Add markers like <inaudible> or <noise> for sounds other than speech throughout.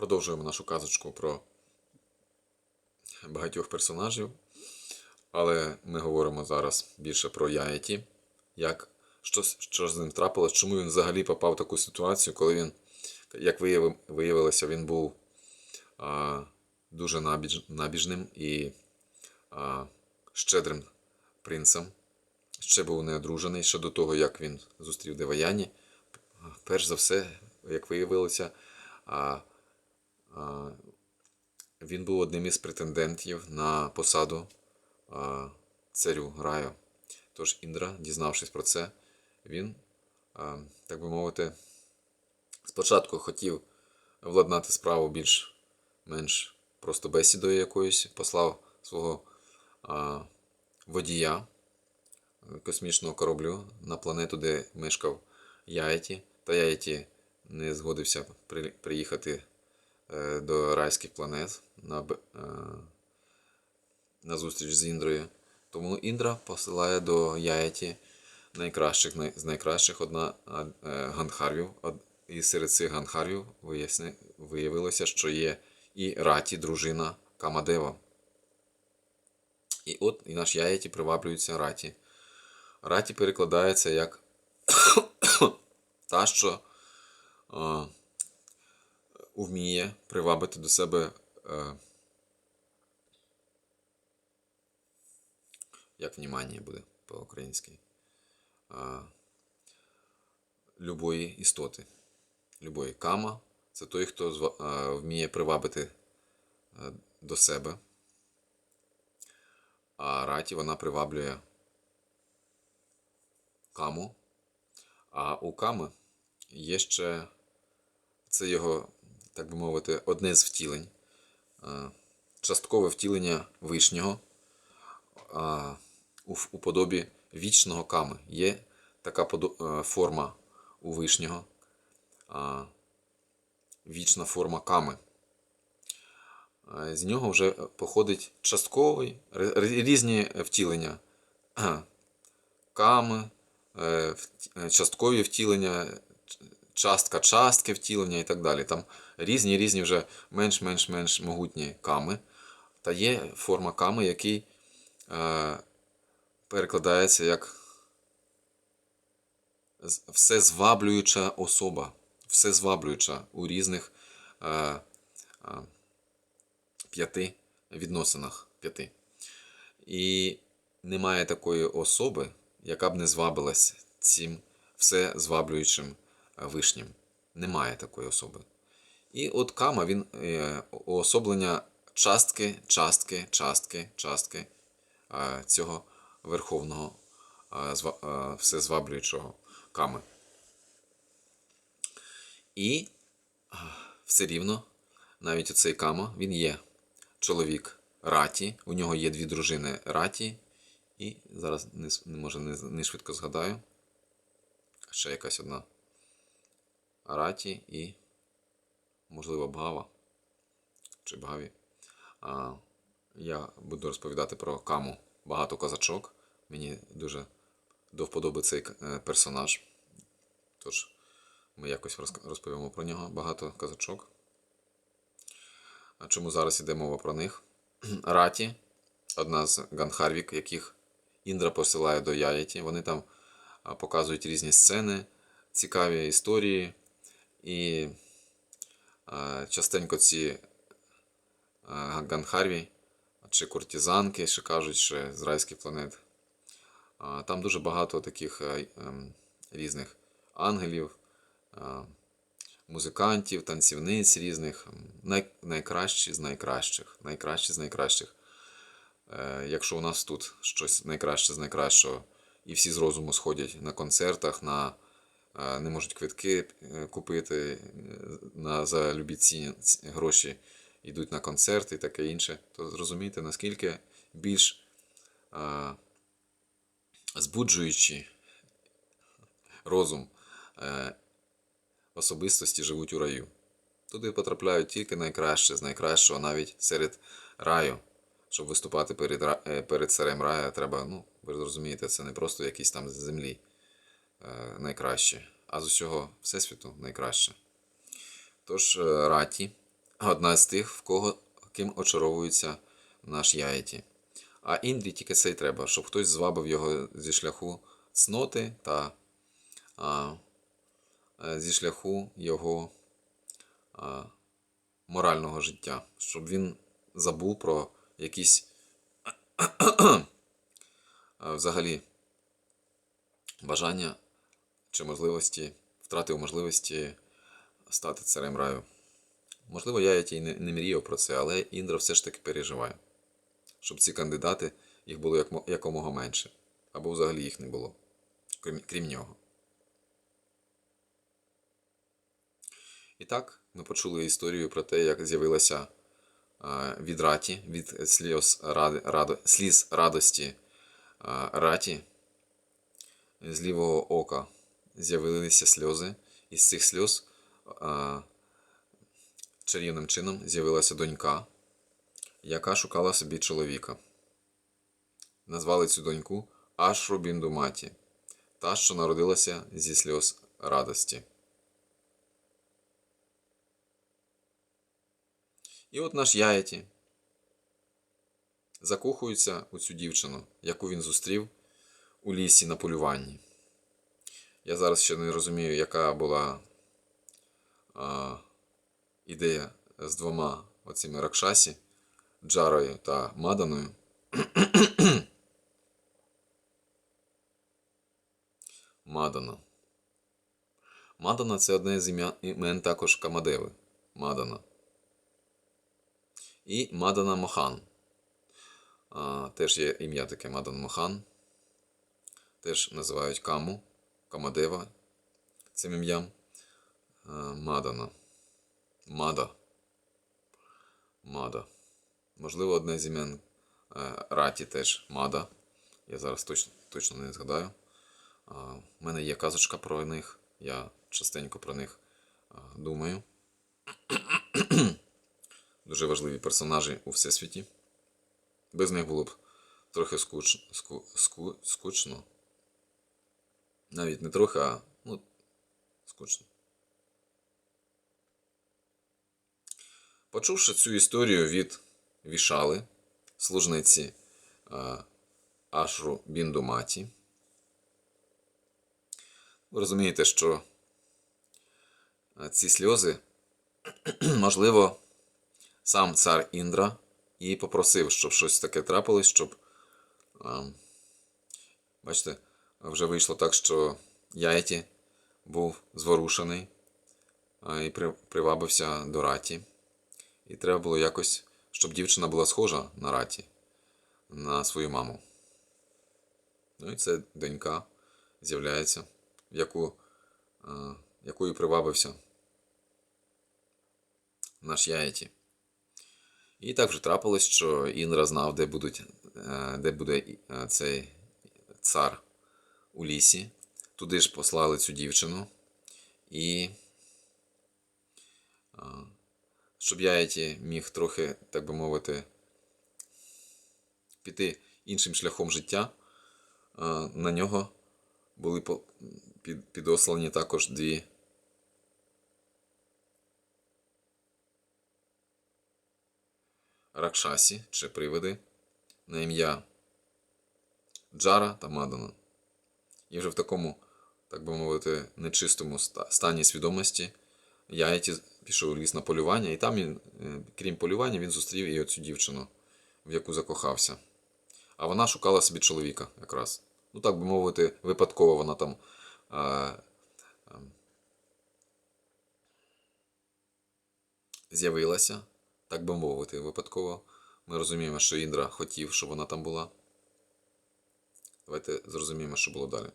Продовжуємо нашу казочку про багатьох персонажів. Але ми говоримо зараз більше про Яєті. Як, що, що з ним трапилось, чому він взагалі попав в таку ситуацію, коли він, як виявилося, він був а, дуже набіж, набіжним і а, щедрим принцем. Ще був не одружений ще до того, як він зустрів Деваяні. Перш за все, як виявилося, а, він був одним із претендентів на посаду царю раю. Тож Індра, дізнавшись про це, він, так би мовити, спочатку хотів владнати справу більш-менш просто бесідою якоюсь, послав свого водія космічного кораблю на планету, де мешкав Яєті. Та Яєті не згодився приїхати до райських планет на, е, на зустріч з Індрою. Тому Індра посилає до Яєті найкращих з найкращих одна е, ганхарвів. Од- І серед цих ганхарвів виявилося, що є і Раті, дружина Камадева. І от і наш Яєті приваблюється Раті. Раті перекладається як <coughs> та, що е, вміє привабити до себе. Е, як внімання буде по-українськи. Е, любої істоти. Любої кама це той, хто е, вміє привабити е, до себе. А раті вона приваблює каму. А у ками є ще це його, так би мовити, одне з втілень. Е, Часткове втілення вишнього у, подобі вічного ками. Є така е, форма у вишнього. Вічна форма ками. Е, З нього вже походить частковий, різні втілення. Ками, часткові втілення, частка частки втілення і так далі. Там різні різні вже менш-менш-менш могутні ками. Та є форма ками, який е, перекладається як всезваблююча особа. Всезваблююча у різних е, е, п'яти відносинах. П'яти. І немає такої особи, яка б не звабилась цим всезваблюючим вишнім. Немає такої особи. І от кама він е, уособлення частки, частки, частки, частки е, цього верховного е, зва- всезваблюючого ками. І все рівно, навіть оцей кама, він є чоловік Раті, у нього є дві дружини Раті, і зараз не, може не, не швидко згадаю. Ще якась одна Раті і, можливо, Бгава чи Бгаві. А, я буду розповідати про Каму багато казачок. Мені дуже до вподоби цей е, персонаж. Тож ми якось розповімо про нього багато казачок. А чому зараз йде мова про них? <clears throat> Раті, одна з Ганхарвік, яких Індра посилає до Яєті. Вони там показують різні сцени, цікаві історії. І частенько ці Ганхарві чи куртизанки, ще кажуть, ще з планет. Там дуже багато таких е, ем, різних ангелів, музикантів, танцівниць різних, найкращі з найкращих. Найкращі з найкращих. Е, Якщо у нас тут щось найкраще з найкращого, і всі з розуму сходять на концертах, на, не можуть квитки е, купити е, на, за любі ці, гроші, йдуть на концерти і таке інше, то зрозумійте, наскільки більш е, збуджуючи розум е, особистості живуть у раю. Туди потрапляють тільки найкраще з найкращого, навіть серед раю. Щоб виступати перед, перед царем рая, треба, ну, ви розумієте, це не просто якісь там з землі найкраще, а з усього Всесвіту найкраще. Тож е, раті одна з тих, в кого ким очаровується наш Яєті. А Індрі тільки це й треба, щоб хтось звабив його зі шляху цноти та а, е, зі шляху його а, морального життя, щоб він забув про якісь <clears throat> взагалі бажання чи можливості, втратив можливості стати царем раю. Можливо, я й не, не мріяв про це, але Індра все ж таки переживає, щоб ці кандидати їх було як, якомога менше, або взагалі їх не було, крім, крім нього. І так, ми почули історію про те, як з'явилася від раті, від сліз, ради, радо, сліз радості раті, з лівого ока з'явилися сльози, і з цих сльоз а, чарівним чином з'явилася донька, яка шукала собі чоловіка. Назвали цю доньку Ашрубіндуматі, та, що народилася зі сльоз радості. І от наш Яєті закохується у цю дівчину, яку він зустрів у лісі на полюванні. Я зараз ще не розумію, яка була а, ідея з двома оціми Ракшасі, Джарою та Маданою. <clears throat> Мадана. Мадана це одне з імен також Камадеви. Мадана. І Мадана Мохан. А, теж є ім'я таке Мадан Мохан. Теж називають Каму, Камадева цим ім'ям. Мадана. Мада. Мада. Можливо, одне з імен е, Раті теж Мада. Я зараз точно, точно не згадаю. У мене є казочка про них. Я частенько про них думаю. <clears throat> Дуже важливі персонажі у всесвіті. Без них було б трохи скуч... ску... Ску... скучно. Навіть не трохи, а ну, скучно. Почувши цю історію від Вішали, служниці Ашру Біндуматі, ви розумієте, що ці сльози, <clears throat> можливо, сам цар Індра і попросив, щоб щось таке трапилось, щоб. Бачите, вже вийшло так, що Яйті був зворушений і привабився до раті. І треба було якось, щоб дівчина була схожа на раті, на свою маму. Ну і це донька з'являється, в яку, якою привабився наш Яєті. І так вже трапилось, що Інра знав, де, будуть, е, де буде е, цей цар у лісі. Туди ж послали цю дівчину. І щоб Яєті міг трохи, так би мовити, піти іншим шляхом життя, на нього були підослані також дві Ракшасі чи привиди на ім'я Джара та Мадана. І вже в такому, так би мовити, нечистому стані свідомості Яєті пішов у ліс на полювання, і там, він, е, крім полювання, він зустрів і оцю дівчину, в яку закохався. А вона шукала собі чоловіка якраз. Ну, так би мовити, випадково вона там. А, а, з'явилася, так би мовити, випадково. Ми розуміємо, що Індра хотів, щоб вона там була. Давайте зрозуміємо, що було далі.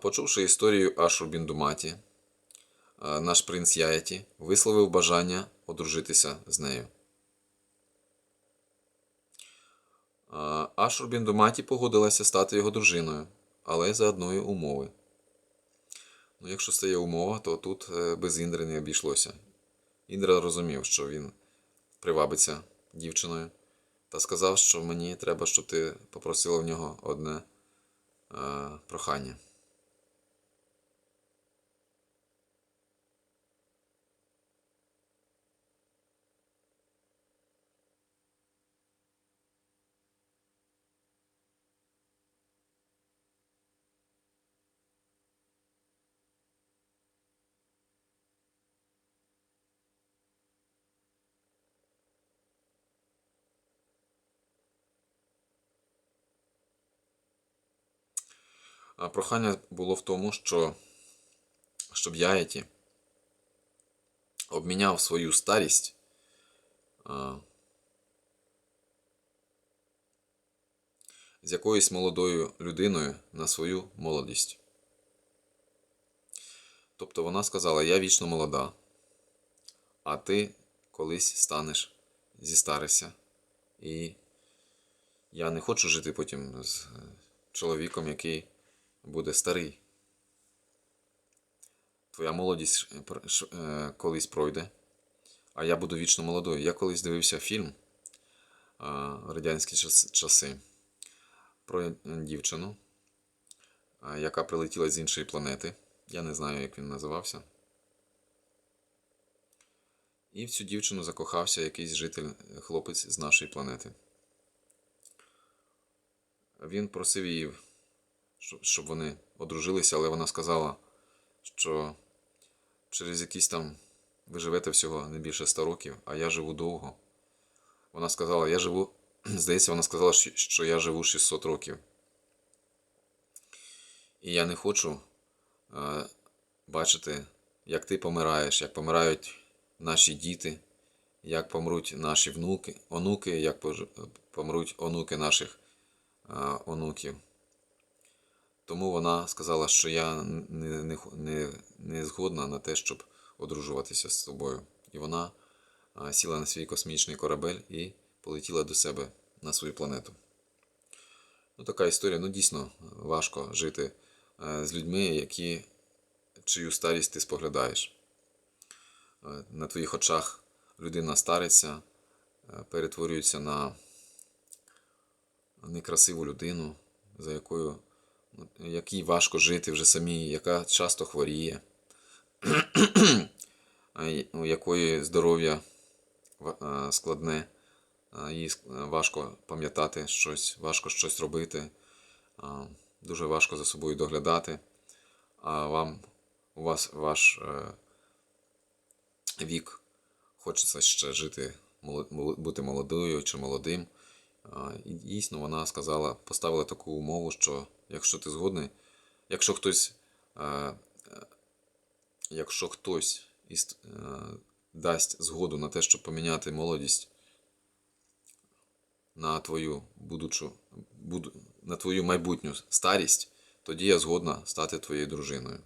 Почувши історію Ашурбіндуматі, наш принц Яєті висловив бажання одружитися з нею. А, Ашурбіндуматі погодилася стати його дружиною, але за одної умови. Ну, якщо стає умова, то тут е, без Індри не обійшлося. Індра розумів, що він привабиться дівчиною, та сказав, що мені треба, щоб ти попросила в нього одне е, прохання. Прохання було в тому, що щоб Яєті обміняв свою старість з якоюсь молодою людиною на свою молодість. Тобто вона сказала: Я вічно молода, а ти колись станеш зістаришся. І я не хочу жити потім з е, чоловіком, який буде старий. Твоя молодість е, е, колись пройде, а я буду вічно молодою. Я колись дивився фільм радянські часи про дівчину, яка прилетіла з іншої планети. Я не знаю, як він називався. І в цю дівчину закохався якийсь житель, е, хлопець з нашої планети. Він просив її, щоб- вони одружилися, але вона сказала, що через якісь там ви живете всього не більше 100 років, а я живу довго. Вона сказала, я живу, <clears throat> здається, вона сказала, що я живу 600 років. І я не хочу е, бачити, як ти помираєш, як помирають наші діти, як помруть наші внуки, онуки, як помруть онуки наших е, онуків. Тому вона сказала, що я не, не, не, не згодна на те, щоб одружуватися з тобою. І вона сіла на свій космічний корабель і полетіла до себе на свою планету. Ну, така історія. Ну, дійсно важко жити е, з людьми, які, чию старість ти споглядаєш. Е, На твоїх очах людина стариться, е, перетворюється на некрасиву людину, за якою якій важко жити вже самій, яка часто хворіє, у якої здоров'я складне, їй важко пам'ятати щось, важко щось робити, дуже важко за собою доглядати, а вам у вас ваш е, вік хочеться ще жити, бути молодою чи молодим. І дійсно вона сказала, поставила таку умову, що якщо ти згодний, якщо хтось, е, е, якщо хтось е, дасть згоду на те, щоб поміняти молодість на твою будучу, буду, на твою майбутню старість, тоді я згодна стати твоєю дружиною.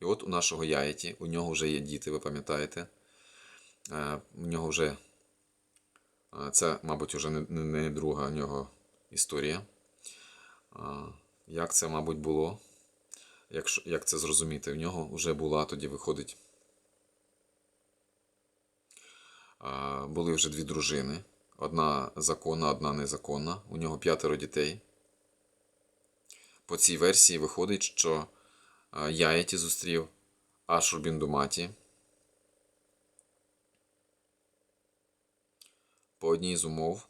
І от у нашого яєті, у нього вже є діти, ви пам'ятаєте. У нього вже Це, мабуть, вже не, не, друга у нього історія. Як це, мабуть, було? Якщо, як це зрозуміти? В нього вже була, тоді виходить. Були вже дві дружини. Одна законна, одна незаконна. У нього п'ятеро дітей. По цій версії виходить, що Яєті зустрів Ашурбіндуматі. По одній з умов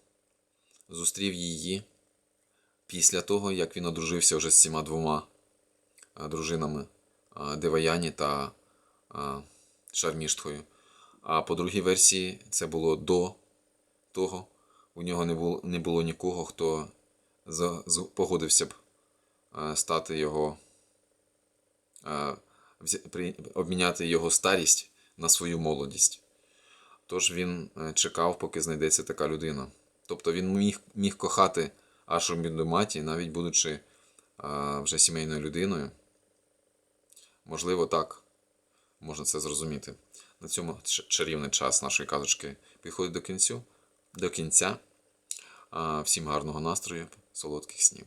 зустрів її після того, як він одружився вже з цими двома дружинами Деваяні та Шарміштхою. А по другій версії це було до того. У нього не було, не було нікого, хто погодився б стати його, обміняти його старість на свою молодість. Тож він е, чекав, поки знайдеться така людина. Тобто він міг, міг кохати Ашу Міндуматі, навіть будучи а, вже сімейною людиною. Можливо, так можна це зрозуміти. На цьому чарівний час нашої казочки підходить до кінцю, до кінця. А, Всім гарного настрою, солодких снів.